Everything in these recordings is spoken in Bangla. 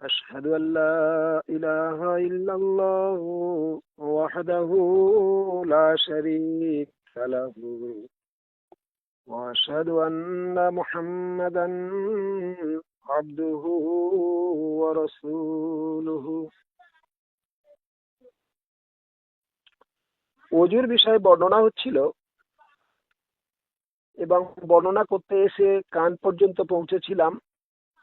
أشهد أن لا إله إلا الله وحده لا شريك له وأشهد أن محمدا عبده ورسوله অজুর বিষয়ে বর্ণনা হচ্ছিল এবং বর্ণনা করতে এসে কান পর্যন্ত পৌঁছেছিলাম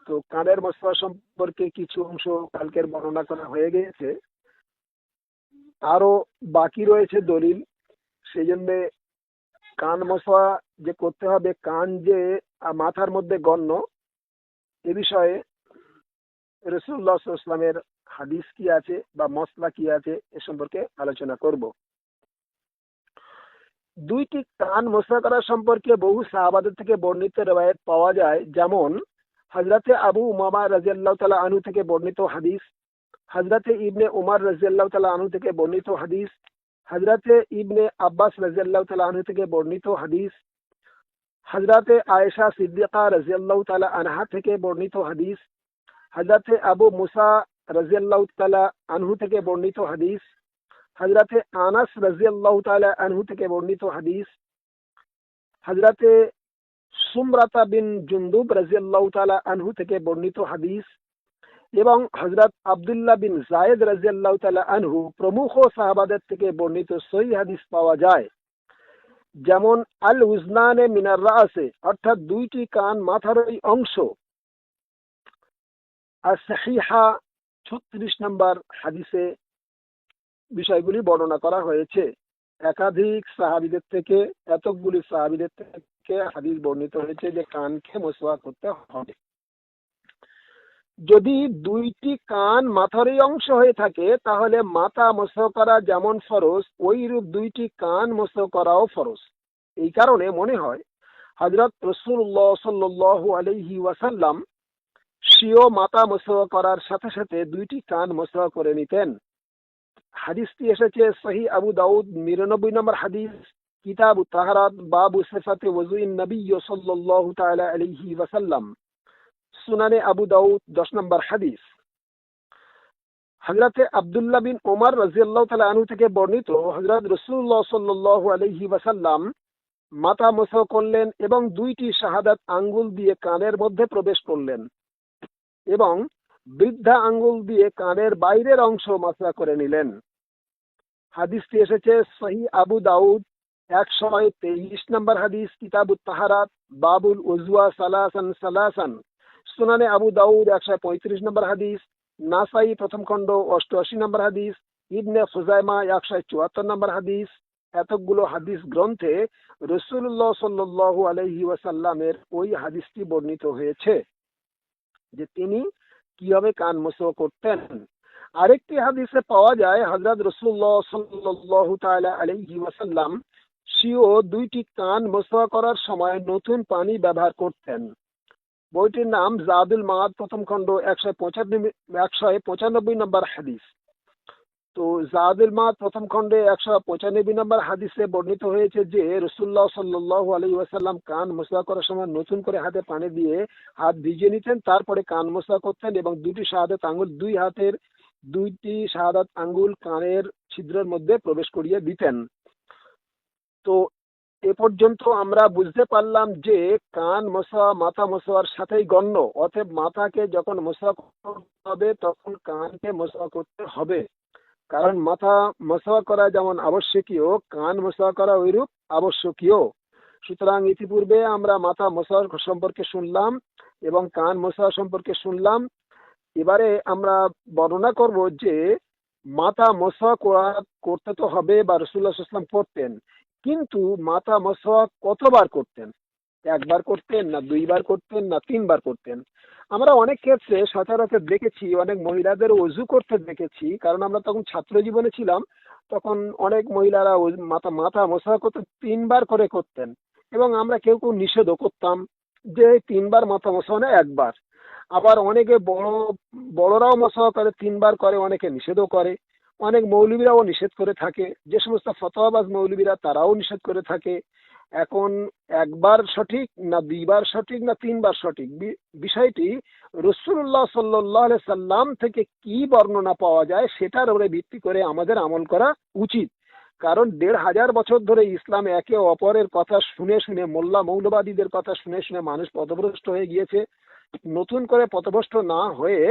তো কানের মশলা সম্পর্কে কিছু অংশ কালকের বর্ণনা করা হয়ে গিয়েছে। আরও বাকি রয়েছে দলিল। সেই জন্যে কান মশলা যে করতে হবে, কান যে মাথার মধ্যে গণ্য, এ বিষয়ে রসুল্লাহ ইসলামের হাদিস কি আছে বা মশলা কি আছে এ সম্পর্কে আলোচনা করব। দুইটি কান মশলা করা সম্পর্কে বহু সাহাবাদের থেকে বর্ণিত রেবায়ত পাওয়া যায়। যেমন হজরতে আবু উমামা রাজিয়াল্লাহ তালা আনু থেকে বর্ণিত হাদিস হজরতে ইবনে উমার রাজিয়াল্লাহ তালা আনু থেকে বর্ণিত হাদিস হজরতে ইবনে আব্বাস রাজিয়াল্লাহ তালা আনু থেকে বর্ণিত হাদিস হজরতে আয়েশা সিদ্দিকা রাজিয়াল্লাহ তালা আনহা থেকে বর্ণিত হাদিস হজরতে আবু মুসা রাজিয়াল্লাহ তালা আনহু থেকে বর্ণিত হাদিস হজরতে আনাস রাজিয়াল্লাহ তালা আনহু থেকে বর্ণিত হাদিস হজরতে সুমরাতা বিন জুন্দুব রাজিয়াল্লাহ তালা আনহু থেকে বর্ণিত হাদিস এবং হজরত আবদুল্লাহ বিন জায়েদ রাজিয়াল্লাহ তালা আনহু প্রমুখ সাহাবাদের থেকে বর্ণিত সই হাদিস পাওয়া যায়। যেমন আল উজনানে মিনার রাসে, অর্থাৎ দুইটি কান মাথার ওই অংশ। আর সাহিহা ছত্রিশ নম্বর হাদিসে বিষয়গুলি বর্ণনা করা হয়েছে। একাধিক সাহাবিদের থেকে, এতকগুলি সাহাবিদের থেকে হাদিস বর্ণিত হয়েছে যে কানকে মোসওয়া করতে হবে যদি দুইটি কান মাথারই অংশ হয়ে থাকে তাহলে মাথা মোস করা যেমন ফরজ ওই রূপ দুইটি কান মোস করাও ফরজ এই কারণে মনে হয় হজরত রসুল্লাহ সাল্লু আলহি ওয়াসাল্লাম সিও মাথা মোস করার সাথে সাথে দুইটি কান মোস করে নিতেন। হাদিসটি এসেছে সহি আবু দাউদ নিরানব্বই নম্বর হাদিস। কিতাব তাহারাত বাবু সেফাতে ওজুইন নবী সাল্লাল্লাহু তাআলা আলাইহি ওয়াসাল্লাম। সুনানে আবু দাউদ, দশ নম্বর হাদিস। হজরতে আবদুল্লাহ বিন ওমর রাজিয়াল্লাহ তালা আনু থেকে বর্ণিত হজরত রসুল্লাহ সাল্লাল্লাহু আলাইহি ওয়াসাল্লাম মাথা মোস করলেন এবং দুইটি শাহাদাত আঙ্গুল দিয়ে কানের মধ্যে প্রবেশ করলেন এবং বৃদ্ধা আঙ্গুল দিয়ে কানের বাইরের অংশ মাসা করে নিলেন। হাদিসটি এসেছে সহি আবু দাউদ তেইশ নম্বর হাদিস বাবুল সালাসান সালাসান। সুনানে আবু দাউদ একশো পঁয়ত্রিশ নম্বর হাদিস, নাসাই প্রথম খণ্ড অষ্টআশি নম্বর হাদিস, ইবনে ফুজাইমা একশো চুয়াত্তর নম্বর হাদিস। এতগুলো হাদিস গ্রন্থে রসুল্লাহ সাল্লু আলহি ওয়াসাল্লামের ওই হাদিসটি বর্ণিত হয়েছে যে তিনি কীভাবে কান মোসো করতেন। আরেকটি হাদিসে পাওয়া যায় হজরত রসুল্লাহ সাল্লাহ তালা আলহি ওয়াসাল্লাম সিও দুইটি কান মোসা করার সময় নতুন পানি ব্যবহার করতেন। বইটির নাম জাদুল মাদ প্রথম খণ্ড একশো পঁচানব্বই একশো পঁচানব্বই নম্বর হাদিস। তো জাদুল মাদ প্রথম খণ্ডে একশো পঁচানব্বই নম্বর হাদিসে বর্ণিত হয়েছে যে রসুল্লাহ সাল্লাহ আলী ওয়াসাল্লাম কান মোসা করার সময় নতুন করে হাতে পানি দিয়ে হাত ভিজিয়ে নিতেন, তারপরে কান মোসা করতেন এবং দুটি শাহাদাত আঙ্গুল দুই হাতের দুইটি শাহাদাত আঙ্গুল কানের ছিদ্রের মধ্যে প্রবেশ করিয়ে দিতেন। তো এ পর্যন্ত আমরা বুঝতে পারলাম যে কান মশা, মাথা মশার সাথেই গণ্য। অতএব মাথাকে যখন মশা হবে, তখন কানকে মশা করতে হবে। কারণ মাথা মশা করা যেমন আবশ্যকীয়, কান মশা করা ওইরূপ আবশ্যকীয়। সুতরাং ইতিপূর্বে আমরা মাথা মশা সম্পর্কে শুনলাম এবং কান মশা সম্পর্কে শুনলাম। এবারে আমরা বর্ণনা করব যে মাথা মশা করা, করতে তো হবে বা রসুল্লাহ ইসলাম করতেন। কিন্তু মাথা মশা কতবার করতেন? একবার করতেন না দুইবার করতেন না তিনবার করতেন? আমরা অনেক ক্ষেত্রে সচরাচর দেখেছি, অনেক মহিলাদের অজু করতে দেখেছি, কারণ আমরা তখন ছাত্র জীবনে ছিলাম, তখন অনেক মহিলারা মাথা মাথা মশা করতে তিনবার করে করতেন। এবং আমরা কেউ কেউ নিষেধও করতাম যে তিনবার মাথা মশা না, একবার। আবার অনেকে বড়, বড়রাও মশা করে, তিনবার করে, অনেকে নিষেধও করে। অনেক মৌলবীরাও নিষেধ করে থাকে। যে সমস্ত ফতোয়াবাজ মৌলবীরা তারাও নিষেধ করে থাকে। এখন একবার সঠিক না দুইবার সঠিক না তিনবার সঠিক? বিষয়টি রসুল্লাহ সাল্লাহ সাল্লাম থেকে কি বর্ণনা পাওয়া যায় সেটার উপরে ভিত্তি করে আমাদের আমল করা উচিত। কারণ দেড় হাজার বছর ধরে ইসলাম একে অপরের কথা শুনে শুনে, মোল্লা মৌলবাদীদের কথা শুনে শুনে মানুষ পথভ্রষ্ট হয়ে গিয়েছে। নতুন করে পথভ্রষ্ট না হয়ে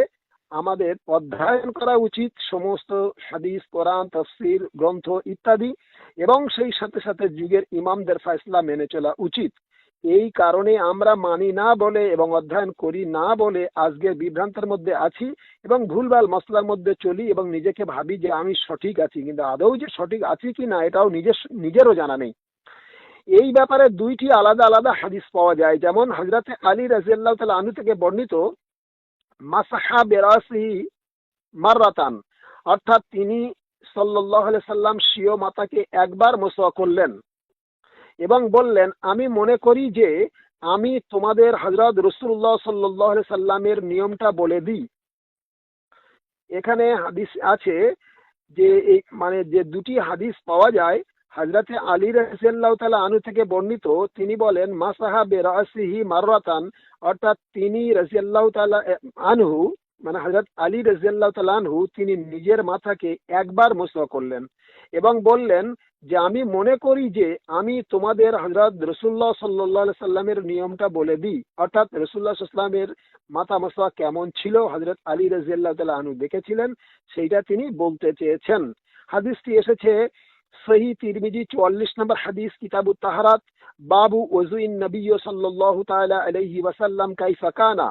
আমাদের অধ্যয়ন করা উচিত সমস্ত হাদিস, কোরআন, তফসির, গ্রন্থ ইত্যাদি এবং সেই সাথে সাথে যুগের ইমামদের ফয়সলা মেনে চলা উচিত। এই কারণে আমরা মানি না বলে এবং অধ্যয়ন করি না বলে আজকের বিভ্রান্তের মধ্যে আছি এবং ভুলভাল মশলার মধ্যে চলি এবং নিজেকে ভাবি যে আমি সঠিক আছি, কিন্তু আদৌ যে সঠিক আছি কি না এটাও নিজের, নিজেরও জানা নেই। এই ব্যাপারে দুইটি আলাদা আলাদা হাদিস পাওয়া যায়। যেমন হজরতে আলী রাজিয়াল্লাহ তালা আনু থেকে বর্ণিত মাসাহা বেরাসি মাররাতান। অর্থাৎ তিনি সাল্লাহ সাল্লাম সিও মাতাকে একবার মোসা করলেন এবং বললেন, আমি মনে করি যে আমি তোমাদের হজরত রসুল্লাহ সাল্লাহ সাল্লামের নিয়মটা বলে দিই। এখানে হাদিস আছে যে এই মানে যে দুটি হাদিস পাওয়া যায় হজরতে আলী রাজিয়াল্লাহ আনু থেকে বর্ণিত, তিনি বলেন, মাসাহা বেরাসিহি মাররাতান, অর্থাৎ তিনি রাজিয়াল্লাহ তালা আনহু মানে হজরত আলী রাজিয়াল্লাহ তালা আনহু, তিনি নিজের মাথাকে একবার মোসা করলেন এবং বললেন যে, আমি মনে করি যে, আমি তোমাদের হজরত রসুল্লাহ সাল্লাহ সাল্লামের নিয়মটা বলে দিই। অর্থাৎ রসুল্লাহ সাল্লামের মাথা মশা কেমন ছিল হজরত আলী রাজিয়াল্লাহ তালা আনু দেখেছিলেন, সেইটা তিনি বলতে চেয়েছেন। হাদিসটি এসেছে সহি তিরমিজি চুয়াল্লিশ নম্বর হাদিস কিতাবু তাহারাত, বাবু ওজুইন নবী সাল্লাহ তাআলা আলাইহি ওয়াসাল্লাম কাইফা কানা।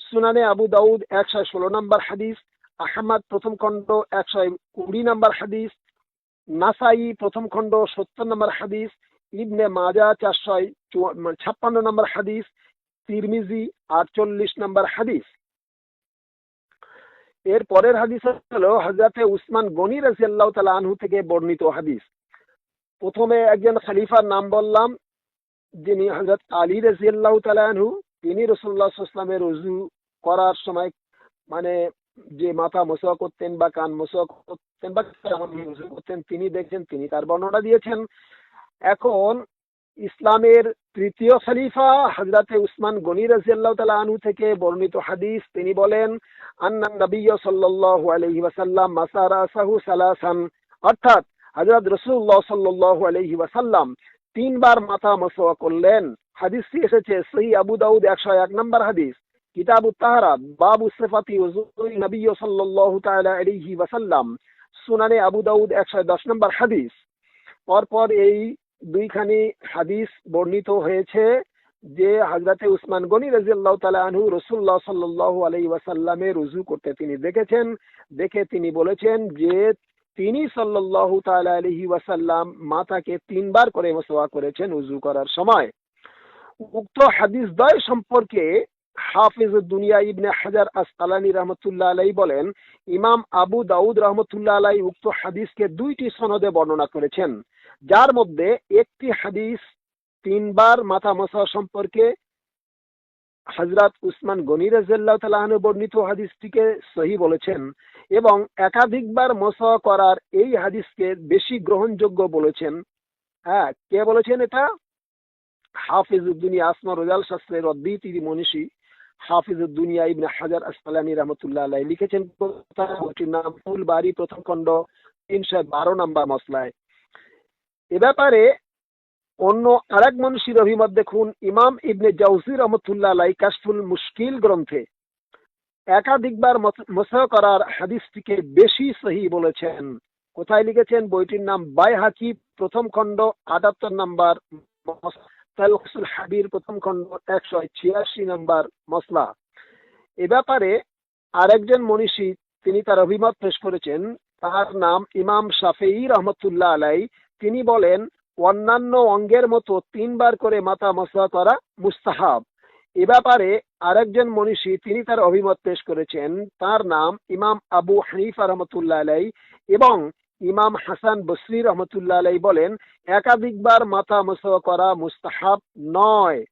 সুনানে আবু দাউদ একশো ষোলো নম্বর হাদিস, আহমদ প্রথম খণ্ড একশো কুড়ি নম্বর হাদিস, নাসাই প্রথম খণ্ড সত্তর নম্বর হাদিস, ইবনে মাজা চারশো ছাপ্পান্ন নম্বর হাদিস, তিরমিজি আটচল্লিশ নম্বর হাদিস। এর পরের হাদিস হলো হজরতে উসমান গনি রাজিয়াল্লাহ তালা আনহু থেকে বর্ণিত হাদিস। প্রথমে একজন খালিফার নাম বললাম, যিনি হজরত আলী রাজিয়াল্লাহ তালা আনহু, তিনি রসুল্লাহ ইসলামের রুজু করার সময় মানে যে মাথা মোসা করতেন বা কান মোসা করতেন বা করতেন, তিনি দেখছেন তিনি তার বর্ণনা দিয়েছেন। এখন ইসলামের তৃতীয় খলিফা হজরতে উসমান গনি রাজিয়াল্লাহ তালা আনহু থেকে বর্ণিত হাদিস। তিনি বলেন নবী সাল্লাল্লাহু আলাইহি ওয়াসাল্লাম মাসারা সাহু সালাসান। অর্থাৎ সাল্লাল্লাহু আলাইহি ওয়াসাল্লাম তিনবার মাথা করলেন। হাদিসটি এসেছে সহি আবু দাউদ একশো এক নম্বর হাদিস। কিতাবু তাহারা, বাবু নবী সাল্লাল্লাহু তাআলা আলাইহি ওয়াসাল্লাম। সুনানে আবু দাউদ একশো দশ নম্বর হাদিস। পরপর এই দুইখানি হাদিস বর্ণিত হয়েছে যে হাজরাতে উসমান গনি রাজিয়াল্লাহ তালা আনহু রসুল্লাহ সাল্লাহ আলাই ওয়াসাল্লামে রুজু করতে তিনি দেখেছেন। দেখে তিনি বলেছেন যে তিনি সাল্লাহ তালা আলহি ওয়াসাল্লাম মাতাকে তিনবার করে মোসোয়া করেছেন উজু করার সময়। উক্ত হাদিস দ্বয় সম্পর্কে হাফিজ দুনিয়া ইবনে হাজার আসকালানি রহমতুল্লাহ আলাই বলেন, ইমাম আবু দাউদ রহমতুল্লাহ আলাই উক্ত হাদিসকে দুইটি সনদে বর্ণনা করেছেন। যার মধ্যে একটি হাদিস তিনবার মাথা মশা সম্পর্কে হজরত উসমান গনি রাজিয়াল্লাহ তালাহনু বর্ণিত হাদিসটিকে সহি বলেছেন এবং একাধিকবার মশা করার এই হাদিসকে বেশি গ্রহণযোগ্য বলেছেন। হ্যাঁ কে বলেছেন এটা? হাফিজ উদ্দুনিয়া আসমা রোজাল শাস্ত্রের অদ্বিতীয় মনীষী। উদ্দুনিয়া ইবনে হাজার আসকালানি রহমতুল্লাহ আলাই লিখেছেন বইটির নাম ফুল বাড়ি প্রথম খণ্ড তিনশো বারো মশলায় এ ব্যাপারে অন্য আরেক অভিমত দেখুন, ইমাম ইবনে জাউজি রহমতুল্লাহ আলাই কাশফুল মুশকিল গ্রন্থে। একাধিকবার মসা করার হাদিসটিকে বেশি সহি বলেছেন। কোথায় লিখেছেন? বইটির নাম বাই হাকি প্রথম খণ্ড আটাত্তর নাম্বার হাবির প্রথম খণ্ড একশো ছিয়াশি নাম্বার মশলা এ ব্যাপারে আরেকজন মনীষী তিনি তার অভিমত পেশ করেছেন, তার নাম ইমাম শাফেই রহমতুল্লাহ আলাই। তিনি বলেন, অন্যান্য অঙ্গের মতো তিনবার করে মাথা মশলা করা মুস্তাহাব। এ ব্যাপারে আরেকজন মনীষী তিনি তার অভিমত পেশ করেছেন, তার নাম ইমাম আবু হানিফা রহমতুল্লাহ আলাই এবং ইমাম হাসান বসরি রহমতুল্লাহ আলাই বলেন, একাধিকবার মাথা মশলা করা মুস্তাহাব নয়।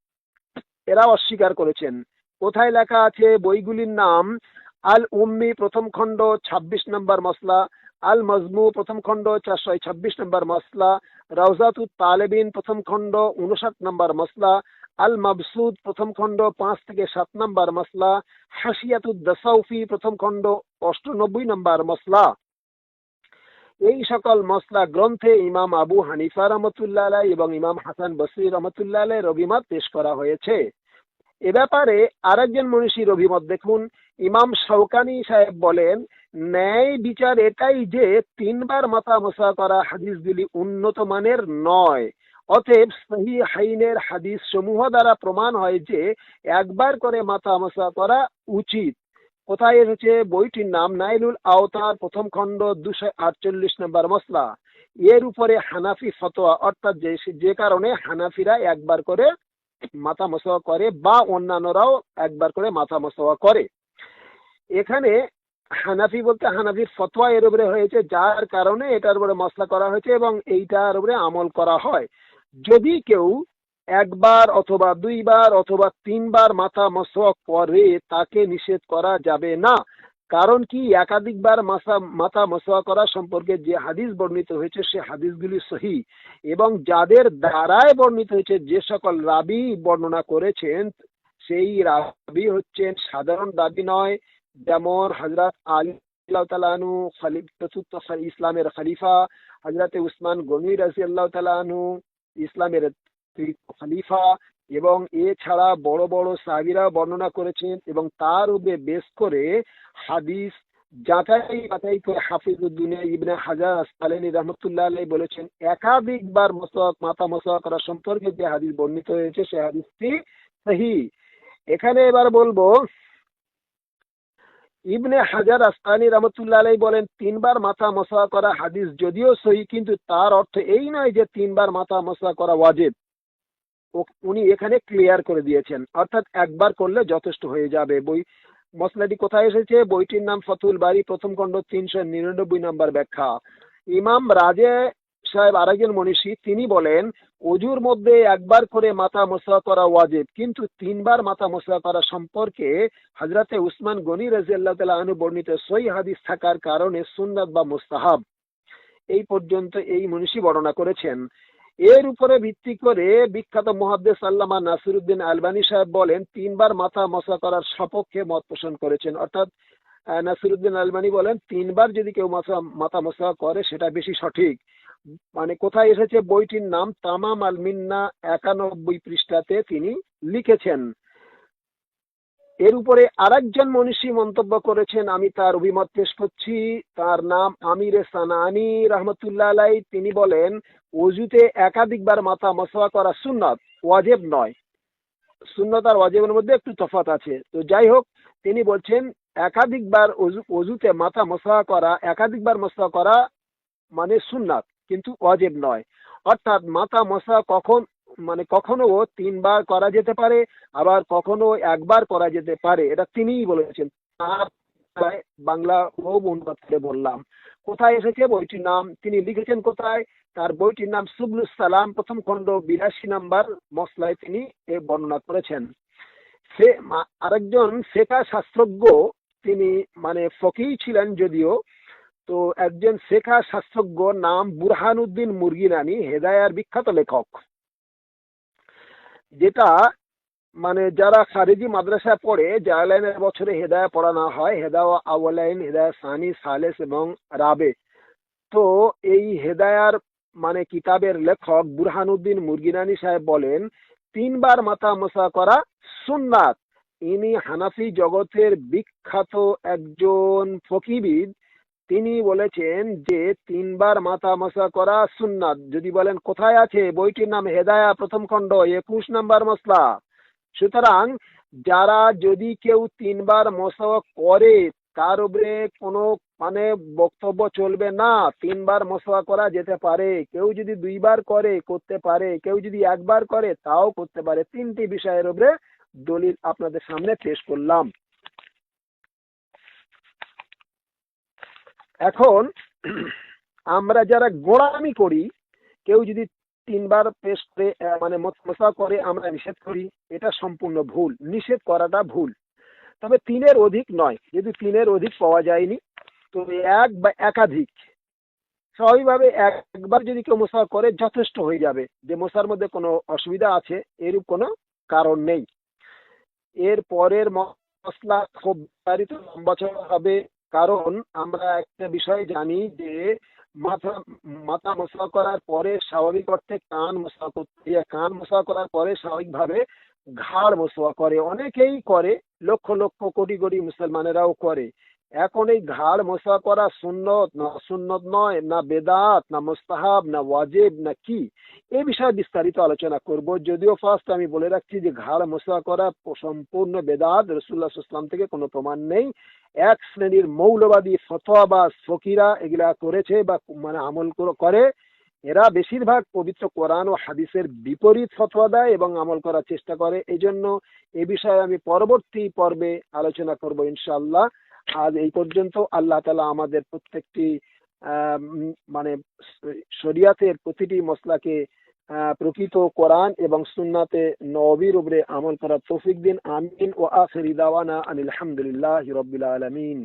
এরা অস্বীকার করেছেন। কোথায় লেখা আছে বইগুলির নাম? আল উম্মি প্রথম খণ্ড ২৬ নম্বর মসলা। আল মজমু প্রথম খণ্ড, চারশো ছাব্বিশ নম্বর মসলা। রাউজাতুত তালেবিন প্রথম খণ্ড উনষাট নম্বর মসলা। আল মাবসুদ প্রথম খণ্ড, পাঁচ থেকে সাত নম্বর মসলা। হাসিয়াতুদ দাসাউফি প্রথম খণ্ড, অষ্টানব্বই নম্বর মসলা। এই সকল মসলা গ্রন্থে ইমাম আবু হানিফা রহমতুল্লাহ আলাই এবং ইমাম হাসান বসরি রহমতুল্লাহ আলাই রবিমত পেশ করা হয়েছে। এ ব্যাপারে আরেকজন মনীষীর অভিমত দেখুন, ইমাম শৌকানি সাহেব বলেন, ন্যায় বিচার এটাই যে তিনবার মাথা মশা করা হাদিসগুলি উন্নত মানের নয়। অতএব সহি হাইনের হাদিস সমূহ দ্বারা প্রমাণ হয় যে একবার করে মাথা মশা করা উচিত। কোথায় এসেছে? বইটির নাম নাইলুল আওতার প্রথম খণ্ড দুশো আটচল্লিশ নম্বর মশলা এর উপরে হানাফি ফতোয়া, অর্থাৎ যে যে কারণে হানাফিরা একবার করে মাথা মশোয়া করে বা অন্যান্যরাও একবার করে মাথা মশোয়া করে। এখানে হানাফি বলতে হানাফির ফতোয়া এর উপরে হয়েছে, যার কারণে এটার উপরে মশলা করা হয়েছে এবং এইটার উপরে আমল করা হয়। যদি কেউ একবার অথবা দুইবার অথবা তিনবার মাথা মশোয়া করে তাকে নিষেধ করা যাবে না। কারণ কি? একাধিকবার মাথা মাথা মশোয়া করা সম্পর্কে যে হাদিস বর্ণিত হয়েছে, সে হাদিসগুলি সহি। এবং যাদের দ্বারায় বর্ণিত হয়েছে, যে সকল রাবি বর্ণনা করেছেন, সেই রাবি হচ্ছেন সাধারণ রাবি নয়। যেমন হজরত আলী তালানু চতুর্থ ইসলামের খালিফা হজরত উসমান গনি রাজি আল্লাহ তালানু ইসলামের খলিফা এবং এছাড়া বড় বড় সাহাবিরা বর্ণনা করেছেন এবং তার উপরে বেশ করে হাদিস যাচাই বাছাই করে হাফিজুদ্দিনে ইবনে হাজার আসকালানি রহমতুল্লাহ আলাই বলেছেন, একাধিকবার মশাক মাথা মশা করা সম্পর্কে যে হাদিস বর্ণিত হয়েছে, সে হাদিসটি সহি। এখানে এবার বলব, ইবনে হাজার আস্তানি রহমতুল্লাহ আলাই বলেন, তিনবার মাথা মশা করা হাদিস যদিও সহি, কিন্তু তার অর্থ এই নয় যে তিনবার মাথা মশলা করা ওয়াজিব। উনি এখানে ক্লিয়ার করে দিয়েছেন। অর্থাৎ একবার করলে যথেষ্ট হয়ে যাবে। বই মশলাটি কোথায় এসেছে? বইটির নাম ফতুল বাড়ি, প্রথম খণ্ড তিনশো নিরানব্বই নম্বর ব্যাখ্যা। ইমাম রাজে সাহেব আরেকজন মনীষী, তিনি বলেন, অজুর মধ্যে একবার করে মাথা মশা করা ওয়াজিব, কিন্তু তিনবার মাথা মশা করা সম্পর্কে হজরতে উসমান গনি রাজিয়াল্লাহ তালা আনু বর্ণিত সই হাদিস থাকার কারণে সুন্নাত বা মুস্তাহাব। এই পর্যন্ত এই মনীষী বর্ণনা করেছেন। এর উপরে ভিত্তি করে বিখ্যাত মহাদ্দেস আল্লামা নাসিরুদ্দিন আলবানী সাহেব বলেন, তিনবার মাথা মশা করার সপক্ষে মত পোষণ করেছেন। অর্থাৎ নাসিরুদ্দিন আলবানী বলেন, তিনবার যদি কেউ মাথা মাথা মশা করে, সেটা বেশি সঠিক। মানে কোথায় এসেছে বইটির নাম? তামাম আলমিন্না একানব্বই পৃষ্ঠাতে তিনি লিখেছেন। এর উপরে আরেকজন মনীষী মন্তব্য করেছেন, আমি তার অভিমত পেশ করছি। তার নাম আমির সানানি রহমতুল্লাহ আলাই তিনি বলেন, অজুতে একাধিকবার মাথা মশওয়া করা সুন্নত ওয়াজেব নয়। সুন্নত আর ওয়াজেবের মধ্যে একটু তফাৎ আছে। তো যাই হোক, তিনি বলছেন, একাধিকবার অজুতে মাথা মশওয়া করা, একাধিকবার মশওয়া করা মানে সুন্নাত, কিন্তু ওয়াজেব নয়। অর্থাৎ মাথা মশা কখন মানে কখনো তিনবার করা যেতে পারে, আবার কখনো একবার করা যেতে পারে, এটা তিনিই বলেছেন। বাংলা ও অনুবাদ করে বললাম। কোথায় এসেছে বইটির নাম? তিনি লিখেছেন কোথায়? তার বইটির নাম সুবলুস সালাম, প্রথম খণ্ড বিরাশি নাম্বার মশলায় তিনি এ বর্ণনা করেছেন। সে আরেকজন শেখা শাস্ত্রজ্ঞ, তিনি মানে ফকিই ছিলেন যদিও, তো একজন শেখা শাস্ত্রজ্ঞ নাম বুরহানুদ্দিন মুরগিনানি হেদায়ার বিখ্যাত লেখক। যেটা মানে যারা খারিজি মাদ্রাসায় পড়ে জালাইনের বছরে হেদায়া পড়ানো হয় হেদায়া আওয়ালাইন হেদায়া সানি, সালেস এবং রাবে। তো এই হেদায়ার মানে কিতাবের লেখক বুরহানুদ্দিন মুরগিনানি সাহেব বলেন, তিনবার মাথা মশা করা সুন্নাত। ইনি হানাফি জগতের বিখ্যাত একজন ফকিবিদ তিনি বলেছেন যে তিনবার মাথা মশা করা সুন্নাত। যদি বলেন কোথায় আছে, বইটির নাম হেদায়া, প্রথম খণ্ড, একুশ নাম্বার মশলা সুতরাং যারা যদি কেউ তিনবার মশা করে, তার উপরে কোনো মানে বক্তব্য চলবে না। তিনবার মশলা করা যেতে পারে। কেউ যদি দুইবার করে, করতে পারে। কেউ যদি একবার করে, তাও করতে পারে। তিনটি বিষয়ের উপরে দলিল আপনাদের সামনে পেশ করলাম। এখন আমরা যারা গোড়ামি করি, কেউ যদি তিনবার করে মানে মশা করে আমরা নিষেধ করি, এটা সম্পূর্ণ ভুল। নিষেধ করাটা ভুল। তবে তিনের অধিক নয়। যদি তিনের অধিক পাওয়া যায়নি তো এক বা একাধিক। স্বাভাবিকভাবে একবার যদি কেউ মোসা করে, যথেষ্ট হয়ে যাবে। যে মোসার মধ্যে কোনো অসুবিধা আছে, এরূপ কোনো কারণ নেই। এর পরের মশলা খুব বিস্তারিত হবে। কারণ আমরা একটা বিষয় জানি যে মাথা মাথা মশলা করার পরে স্বাভাবিক অর্থে কান মশলা করতে কান মশলা করার পরে স্বাভাবিকভাবে ঘাড় মশলা করে। অনেকেই করে, লক্ষ লক্ষ, কোটি কোটি মুসলমানেরাও করে। এখন এই ঘাড় মশা করা সুন্নত, না সুন্নত নয়, না বেদাত, না মোস্তাহাব, না ওয়াজেব, না কি? এ বিষয়ে বিস্তারিত আলোচনা করব। যদিও ফার্স্ট আমি বলে রাখছি যে ঘাড় মশা করা সম্পূর্ণ বেদাত রসুল্লাহ ইসলাম থেকে কোনো প্রমাণ নেই। এক শ্রেণির মৌলবাদী ফতোয়া বা ফকিরা এগুলা করেছে বা মানে আমল করে এরা বেশিরভাগ পবিত্র কোরআন ও হাদিসের বিপরীত ফতোয়া দেয় এবং আমল করার চেষ্টা করে। এই জন্য এ বিষয়ে আমি পরবর্তী পর্বে আলোচনা করব ইনশাআল্লাহ। আজ এই পর্যন্ত আল্লাহ তালা আমাদের প্রত্যেকটি মানে শরিয়াতের প্রতিটি মশলাকে প্রকৃত কোরআন এবং সুন্নাতে নবীর উপরে আমল করার তৌফিক দিন। আমিন ও আখরি দাওয়ানা আনিল আলহামদুলিল্লাহ রবিল আলামিন।